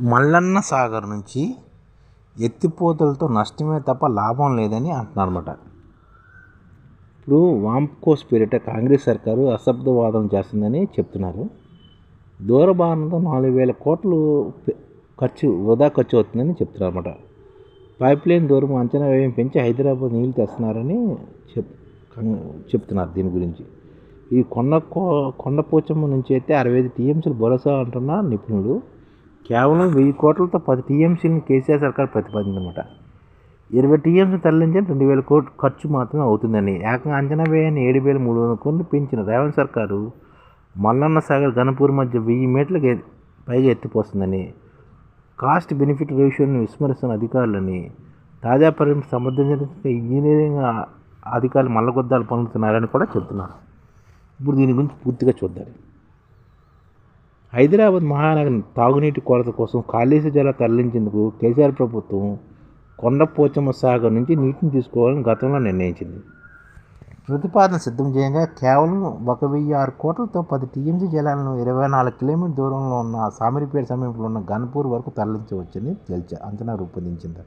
మల్లన్న సాగర్ నుంచి ఎత్తిపోతలతో నష్టమే తప్ప లాభం లేదని అంటున్నారన్నమాట. ఇప్పుడు వాంకో పేరిట కాంగ్రెస్ సర్కారు అశబ్దవాదం చేస్తుందని చెప్తున్నారు. దూరభారంతో నాలుగు వేల కోట్లు ఖర్చు వృధా ఖర్చు అవుతుందని చెప్తున్నారు అనమాట పైప్ లైన్ దూరం అంచనా వ్యయం పెంచి హైదరాబాద్ నీళ్ళు తెస్తున్నారని చెప్ చెప్తున్నారు దీని గురించి. ఈ కొండ కో- కొండపోచమ్మ నుంచి అయితే అరవై ఐదు టీఎంసీలు భరోసా అంటున్న నిపుణులు కేవలం వెయ్యి కోట్లతో పది టీఎంసీని కేసీఆర్ సర్కార్ ప్రతిపాదిందన్నమాట ఇరవై టీఎంసీ తరలించిన రెండు వేల కోట్లు ఖర్చు మాత్రమే అవుతుందని ఏకంగా అంచనా వ్యయాన్ని ఏడు వేల మూడు వందల కోట్లు పెంచిన రేవంత్ సర్కారు మల్లన్న సాగర్ ఘనపూర్ మధ్య వెయ్యి మీటర్లకు పైగా ఎత్తిపోస్తుందని కాస్ట్ బెనిఫిట్ రేషియోని విస్మరిస్తున్న అధికారులని తాజా పరిమితి సమర్థించడానికి ఇంజనీరింగ్ అధికారులు మల్లగొద్దాలు పొందుతున్నారని కూడా చెబుతున్నారు. ఇప్పుడు దీని గురించి పూర్తిగా చూద్దాం. హైదరాబాద్ మహానగరం తాగునీటి కొరత కోసం కాళేశ్వర జల తరలించేందుకు కేసీఆర్ ప్రభుత్వం కొండపోచమ్మ సాగర్ నుంచి నీటిని తీసుకోవాలని గతంలో నిర్ణయించింది. ప్రతిపాదన సిద్ధం చేయగా కేవలం ఒక వెయ్యి ఆరు కోట్లతో పది టీఎంసీ జలాలను ఇరవై నాలుగు కిలోమీటర్ దూరంలో ఉన్న సామిరిపేట సమీపంలో ఉన్న గన్పూర్ వరకు తరలించవచ్చని తేల్చ అంచనా రూపొందించింది.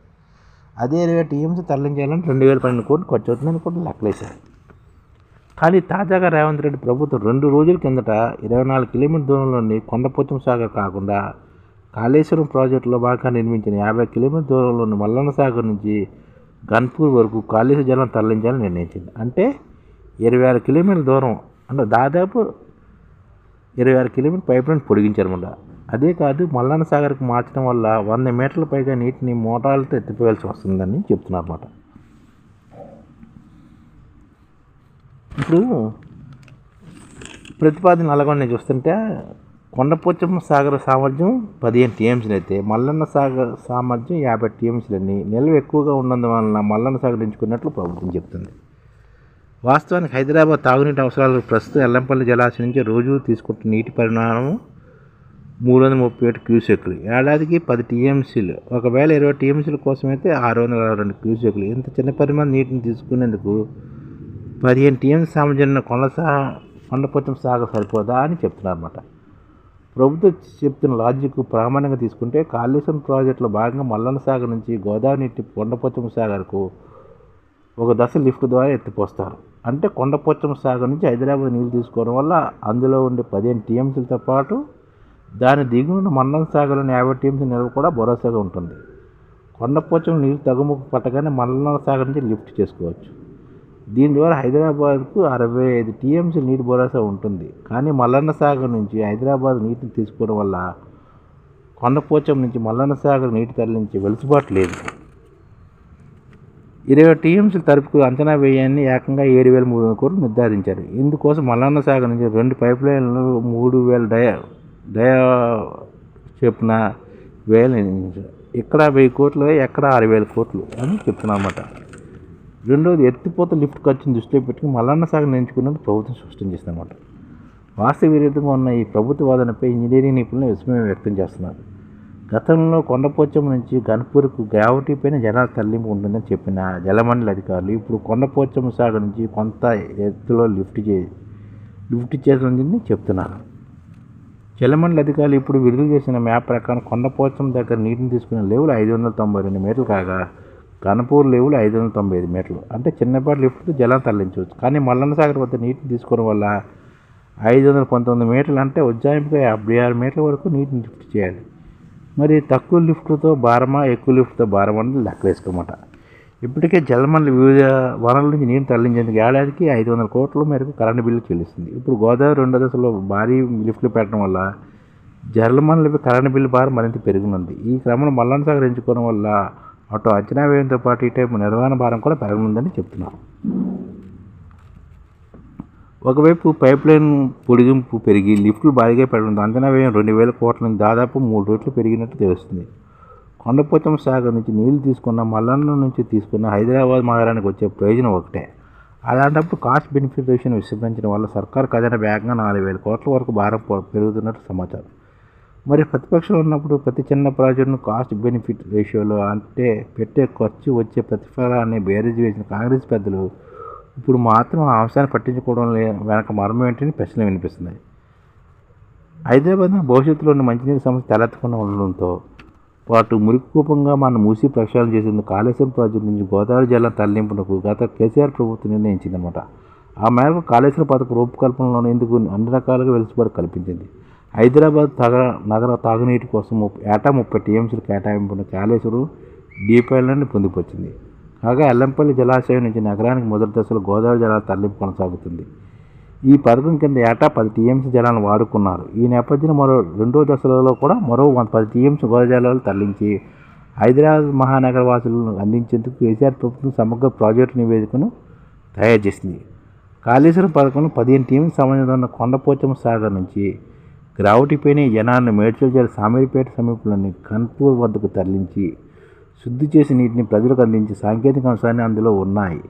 అదే ఇరవై టీఎంసీ తరలించాలని రెండు వేల పన్నెండు కోట్లు ఖర్చు అవుతుందని కూడా లెక్కలేశారు. కానీ తాజాగా రేవంత్ రెడ్డి ప్రభుత్వం రెండు రోజుల కిందట ఇరవై నాలుగు కిలోమీటర్ దూరంలోని కొండపోచం సాగర్ కాకుండా కాళేశ్వరం ప్రాజెక్టులో భాగంగా నిర్మించిన యాభై కిలోమీటర్ దూరంలోని మల్లన్న సాగర్ నుంచి గన్పూర్ వరకు కాళేశ్వర జలం తరలించాలని నిర్ణయించింది. అంటే ఇరవై ఆరు కిలోమీటర్ల దూరం అంటే దాదాపు ఇరవై ఆరు కిలోమీటర్ పైప్ లైన్ పొడిగించారన్నమాట. అదే కాదు మల్లన్న సాగర్కి మార్చడం వల్ల వంద మీటర్ల పైగా నీటిని మోటార్లతో ఎత్తిపోయాల్సి వస్తుందని చెప్తున్నారు అన్నమాట ఇప్పుడు ప్రతిపాదన నల్గొండ చూస్తుంటే కొండపోచమ్మ సాగర్ సామర్థ్యం పదిహేను టీఎంసీలు అయితే మల్లన్న సాగర్ సామర్థ్యం యాభై టీఎంసీలని నిల్వ ఎక్కువగా ఉన్నందువలన మల్లన్న సాగర్ ఎంచుకున్నట్లు ప్రభుత్వం చెప్తుంది. వాస్తవానికి హైదరాబాద్ తాగునీటి అవసరాలు ప్రస్తుతం ఎల్లంపల్లి జలాశయం నుంచి రోజు తీసుకుంటున్న నీటి పరిమాణం మూడు వందల ముప్పై ఏడు క్యూసెక్లు ఏడాదికి పది టీఎంసీలు. ఒకవేళ ఇరవై టీఎంసీల కోసం అయితే ఆరు వందల అరవై రెండు క్యూసెక్లు ఇంత చిన్న పరిమాణం నీటిని తీసుకునేందుకు పదిహేను టీఎం సామర్థ్యం కొండ సా కొండపోచం సాగర్ సరిపోదా అని చెప్తున్నారన్నమాట. ప్రభుత్వం చెప్తున్న లాజిక్ ప్రామాణికంగా తీసుకుంటే కాళేశ్వరం ప్రాజెక్టులో భాగంగా మల్లన్న సాగర్ నుంచి గోదావరి నీటి కొండపోచం సాగర్కు ఒక దశ లిఫ్ట్ ద్వారా ఎత్తిపోస్తారు. అంటే కొండపోచం సాగర్ నుంచి హైదరాబాద్ నీళ్ళు తీసుకోవడం వల్ల అందులో ఉండే పదిహేను టీఎంసీలతో పాటు దాని దిగువన మల్లన్న సాగర్లోని యాభై టీఎంసీ నిల్వ కూడా భరోసాగా ఉంటుంది. కొండపోచం నీళ్ళు తగ్గుముఖ పట్టగానే మల్లన్న సాగర్ నుంచి లిఫ్ట్ చేసుకోవచ్చు. దీని ద్వారా హైదరాబాద్కు అరవై ఐదు టీఎంసీ నీటి భరోసా ఉంటుంది. కానీ మల్లన్న సాగర్ నుంచి హైదరాబాద్ నీటిని తీసుకోవడం వల్ల కొండపోచం నుంచి మల్లన్న సాగర్ నీటి తరలించే వెలుసుబాటు లేదు. ఇరవై టీఎంసీ తరపుకు అంచనా వ్యయాన్ని ఏకంగా ఏడు వేల మూడు వందల కోట్లు నిర్ధారించారు. ఇందుకోసం మల్లన్న సాగర్ నుంచి రెండు పైప్ లైన్లు మూడు వేల డయా డయా చెప్పిన వేలు ఇక్కడ వెయ్యి కోట్లు ఎక్కడ ఆరు వేల కోట్లు అని చెప్తున్నా అన్నమాట. రెండోది ఎత్తిపోత లిఫ్ట్ ఖర్చును దృష్టిలో పెట్టుకుని మల్లన్న సాగర్ ఎంచుకున్నట్టు ప్రభుత్వం స్పష్టం చేసిందన్నమాట. వాస్తవ విరుద్ధంగా ఉన్న ఈ ప్రభుత్వ వాదనపై ఇంజనీరింగ్ నిపుణులు విస్మయం వ్యక్తం చేస్తున్నారు. గతంలో కొండపోచం నుంచి గన్పూర్కు గ్రావిటీ పైన జనాల తరలింపు ఉంటుందని చెప్పిన జలమండలి అధికారులు ఇప్పుడు కొండపోచం సాగర్ నుంచి కొంత ఎత్తులో లిఫ్ట్ చే లిఫ్ట్ చేసిందని చెప్తున్నారు. జలమండలి అధికారులు ఇప్పుడు విడుదల చేసిన మ్యాప్ ప్రకారం కొండపోచం దగ్గర నీటిని తీసుకునే లెవెల్ ఐదు వందల తొంభై రెండు మీటర్లు కాగా గణపూర్ లెవెల్ ఐదు వందల తొంభై ఐదు మీటర్లు అంటే చిన్నపాటి లిఫ్ట్తో జలం తరలించవచ్చు. కానీ మల్లన్న సాగర్ వద్ద నీటిని తీసుకోవడం వల్ల ఐదు వందల పంతొమ్మిది మీటర్లు అంటే ఉజ్జాయింపుగా యాభై ఆరు మీటర్ల వరకు నీటిని లిఫ్ట్ చేయాలి. మరి తక్కువ లిఫ్ట్తో భారమా ఎక్కువ లిఫ్ట్తో భారం అనేది లెక్క వేసుకోమాట. ఇప్పటికే జలమండలి వివిధ వనరుల నుంచి నీరు తరలించేందుకు ఏడాదికి ఐదు వందల కోట్ల మేరకు కరెంటు బిల్లు చెల్లిస్తుంది. ఇప్పుడు గోదావరి రెండో దశలో భారీ లిఫ్ట్లు పెట్టడం వల్ల జలమండలిపై కరెంటు బిల్లు భారం మరింత పెరుగునుంది. ఈ క్రమంలో మల్లన్న సాగర్ ఎంచుకోవడం వల్ల అటు అంచనా వ్యయంతో పాటు ఇటు నిర్వహణ భారం కూడా పెరగనుందని చెప్తున్నారు ఒకవైపు పైప్ లైన్ పొడిగింపు పెరిగి లిఫ్ట్లు భారీగా పెరగడంతో అంచనా వ్యయం రెండు వేల కోట్ల నుంచి దాదాపు మూడు రెట్లు పెరిగినట్టు తెలుస్తుంది. కొండపోతం సాగర్ నుంచి నీళ్ళు తీసుకున్న మల్లన్న నుంచి తీసుకున్న హైదరాబాద్ నగరానికి వచ్చే ప్రయోజనం ఒకటే. అలాంటప్పుడు కాస్ట్ బెనిఫిట్ రేషన్ విస్మరించడం వల్ల సర్కార్ ఖజానా వేగంగా నాలుగు వేల కోట్ల వరకు భారం పెరుగుతున్నట్టు సమాచారం. మరి ప్రతిపక్షం ఉన్నప్పుడు ప్రతి చిన్న ప్రాజెక్టును కాస్ట్ బెనిఫిట్ రేషియోలో అంటే పెట్టే ఖర్చు వచ్చే ప్రతిఫలాన్ని బేరీజ్ వేసిన కాంగ్రెస్ పెద్దలు ఇప్పుడు మాత్రం ఆ అంశాన్ని పట్టించుకోవడం వెనక మర్మం ఏంటని ప్రశ్నలు వినిపిస్తున్నాయి. హైదరాబాద్ భవిష్యత్తులో ఉన్న మంచినీటి సమస్య తలెత్తకుండా ఉండడంతో పాటు మురికికూపంగా మనం మూసి ప్రక్షాళన చేసేందుకు కాళేశ్వరం ప్రాజెక్టు నుంచి గోదావరి జలం తరలింపునకు గత కేసీఆర్ ప్రభుత్వం నిర్ణయించిందన్నమాట. ఆ మేరకు కాళేశ్వరం పథకం రూపకల్పనలో ఇందుకు అన్ని రకాలుగా వెలుసుబాటు కల్పించింది. హైదరాబాద్ తగ నగర తాగునీటి కోసం ముప్ప- ఏటా ముప్పై టీఎంసీలు కేటాయింపున కాళేశ్వరం డీపైలను పొందుపరిచింది కాగా ఎల్లంపల్లి జలాశయం నుంచి నగరానికి మొదటి దశలో గోదావరి జలాల తరలింపు కొనసాగుతుంది. ఈ పథకం కింద ఏటా పది టీఎంసీ జలాలను వాడుకున్నారు. ఈ నేపథ్యంలో మరో రెండో దశలలో కూడా మరో వంద పది టీఎంసీ గోదావరి జలాలు తరలించి హైదరాబాద్ మహానగర వాసులను అందించేందుకు కేసీఆర్ ప్రభుత్వం సమగ్ర ప్రాజెక్టు నివేదికను తయారు చేసింది. కాళేశ్వరం పథకంలో పదిహేను టీఎంసీ సంబంధించిన కొండపోచమ్మ సాగర్ నుంచి గ్రావిటీపైనే జనాన్ని మేడ్చల్ జిల్లా సామీర్పేట సమీపంలోని కన్పూర్ వద్దకు తరలించి శుద్ధి చేసి నీటిని ప్రజలకు అందించే సాంకేతిక అంశాన్ని అందులో ఉన్నాయి.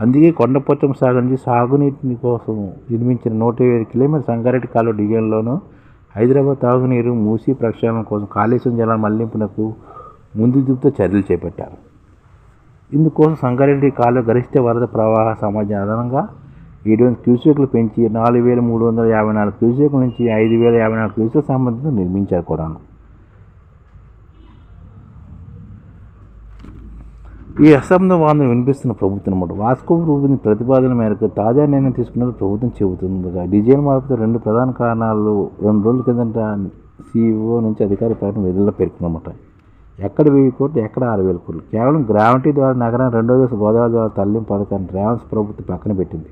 అందుకే కొండపోచమ్మ సాగు నుంచి సాగునీటిని కోసం నిర్మించిన నూట ఇరవై కిలోమీటర్ సంగారెడ్డి కాలువ డివిజన్లోనూ హైదరాబాద్ తాగునీరు మూసి ప్రక్షాళన కోసం కాళేశ్వరం జలాల మళ్ళింపునకు ముందు చూపుతో చర్యలు చేపట్టారు. ఇందుకోసం సంగారెడ్డి కాలువ గరిష్ట వరద ప్రవాహ సమాజం అదనంగా ఏడు వందల క్యూసెక్లు పెంచి నాలుగు వేల మూడు వందల యాభై నాలుగు క్యూసెక్ నుంచి ఐదు వేల యాభై నాలుగు క్యూసెక్ సంబంధించి నిర్మించారు కూడాను. ఈ అసంబద్ధ వాదన వినిపిస్తున్న ప్రభుత్వం అన్నమాట. వాస్కో రూపొందిన ప్రతిపాదన మేరకు తాజా నిర్ణయం తీసుకున్నట్టు ప్రభుత్వం చెబుతుంది డిజైన్ మార్పుతో రెండు ప్రధాన కారణాలు రెండు రోజుల కిందట సీఈఓ నుంచి అధికార ప్రకటన విధుల్లో పేర్కొన్నమాట. ఎక్కడ వెయ్యి కోట్లు ఎక్కడ ఆరు వేల కోట్లు? కేవలం గ్రావిటీ ద్వారా నగరం రెండో దశ గోదావరి ద్వారా తల్లింపు పథకాన్ని రేవంత్ ప్రభుత్వం పక్కన పెట్టింది.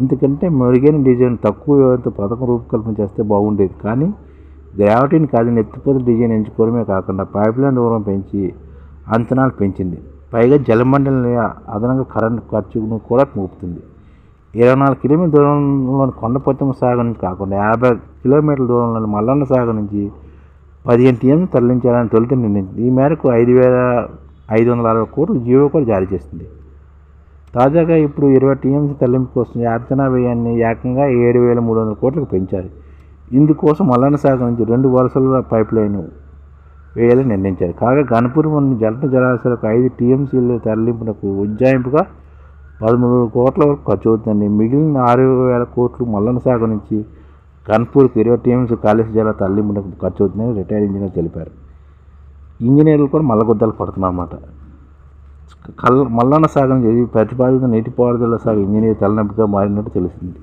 ఎందుకంటే మెరుగైన డిజైన్ తక్కువ వ్యయంతో పథకం రూపకల్పన చేస్తే బాగుండేది. కానీ గ్రావిటీని కాదని ఎత్తిపోతల డిజైన్ ఎంచుకోవడమే కాకుండా పైప్లైన్ దూరం పెంచి అంచనాలు పెంచింది. పైగా జలమండలి అదనంగా కరెంట్ ఖర్చును కూడా మోపుతుంది. ఇరవై నాలుగు కిలోమీటర్ దూరంలోని కొండపోచమ్మ సాగర్ నుంచి కాకుండా యాభై కిలోమీటర్ల దూరంలోని మల్లన్న సాగర్ నుంచి పదిహేను టీఎం తరలించాలని తొలుత నిర్ణయించింది. ఈ మేరకు ఐదు వేల ఐదు వందల అరవై కోట్లు జీవో కూడా జారీ చేసింది. తాజాగా ఇప్పుడు ఇరవై టీఎంసీ తరలింపు కోసం అర్చనా వ్యయాన్ని ఏకంగా ఏడు వేల మూడు వందల కోట్లకు పెంచారు. ఇందుకోసం మల్లన్న సాగర్ నుంచి రెండు వరుసల పైప్ లైన్ వేయాలని నిర్ణయించారు. కాగా గణపురం జంట జలాశయాలకు ఐదు టీఎంసీల తరలింపునకు ఉజ్జాయింపుగా పదమూడు కోట్ల వరకు ఖర్చు అవుతుందండి. మిగిలిన ఆరు వేల కోట్లు మల్లన్న సాగర్ నుంచి గణపూర్కి ఇరవై టీఎంసీ కాళేశ్వర జల తరలింపునకు ఖర్చు అవుతుందని రిటైర్ ఇంజనీర్ తెలిపారు. ఇంజనీర్లు కూడా మల్లగుద్దలు పడుతున్నారన్నమాట. కల్ మల్లన్న సాగర్ చదివి ప్రతిపాదిత నీటిపారుదల సాగు ఇంజనీర్ తలనొప్పిగా మారినట్టు తెలిసింది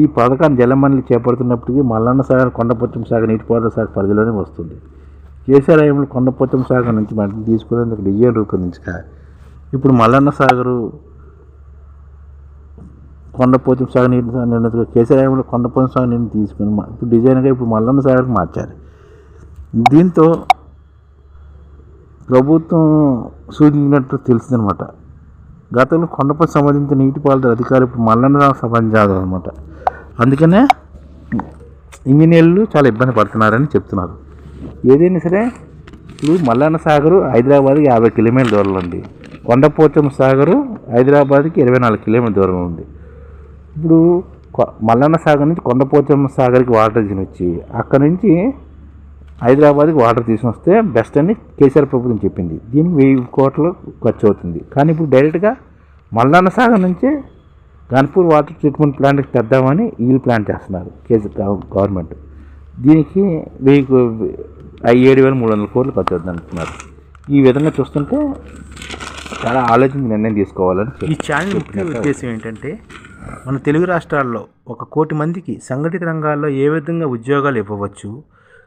ఈ పథకాన్ని జలమండలి చేపడుతున్నప్పటికీ మల్లన్న సాగర్ కొండపొచ్చం సాగర్ నీటిపారుదల సాగు పరిధిలోనే వస్తుంది. కేసీఆర్ హయాంలో కొండపొచ్చం సాగర్ నుంచి మట్టిని తీసుకునేందుకు డిజైన్ రూపొందించగా ఇప్పుడు మల్లన్న సాగరు కొండపోచం సాగర్ నీటి నిర్ణయించుకో కేసీఆర్ హయాంలో కొండపోచం సాగర్ నీటిని తీసుకుని ఇప్పుడు డిజైన్గా ఇప్పుడు మల్లన్న సాగర్కి మార్చారు. దీంతో ప్రభుత్వం సూచించినట్టు తెలిసిందనమాట. గతంలో కొండపై సంబంధించిన నీటిపారుదల అధికారి ఇప్పుడు మల్లన్న సంబంధించారు అనమాట అందుకనే ఇంజనీర్లు చాలా ఇబ్బంది పడుతున్నారని చెప్తున్నారు. ఏదైనా సరే ఇప్పుడు మల్లన్న సాగరు హైదరాబాద్కి యాభై కిలోమీటర్ల దూరంలో ఉంది. కొండపోచం సాగరు హైదరాబాద్కి ఇరవై నాలుగు కిలోమీటర్ల దూరంలో ఉంది. ఇప్పుడు కొ- మల్లన్న సాగర్ నుంచి కొండపోచమ్మ సాగర్కి వాటర్ తీసుకుని వచ్చి అక్కడ నుంచి హైదరాబాద్కి వాటర్ తీసుకుని వస్తే బెస్ట్ అని కేసీఆర్ ప్రభుత్వం చెప్పింది. దీనికి వెయ్యి కోట్లు ఖర్చు అవుతుంది. కానీ ఇప్పుడు డైరెక్ట్గా మల్లన్న సాగర్ నుంచి గన్పూర్ వాటర్ ట్రీట్మెంట్ ప్లాంట్కి తెద్దామని వీళ్ళు ప్లాన్ చేస్తున్నారు కేసీ గవర్నమెంట్ దీనికి వెయ్యి ఏడు వేల మూడు వందల కోట్లు ఖర్చు అవుతుంది అంటున్నారు. ఈ విధంగా చూస్తుంటే చాలా ఆలోచించి నిర్ణయం తీసుకోవాలని ఈ ఛానల్ ముఖ్య ఉద్దేశం ఏంటంటే మన తెలుగు రాష్ట్రాల్లో ఒక కోటి మందికి సంఘటిత రంగాల్లో ఏ విధంగా ఉద్యోగాలు ఇవ్వవచ్చు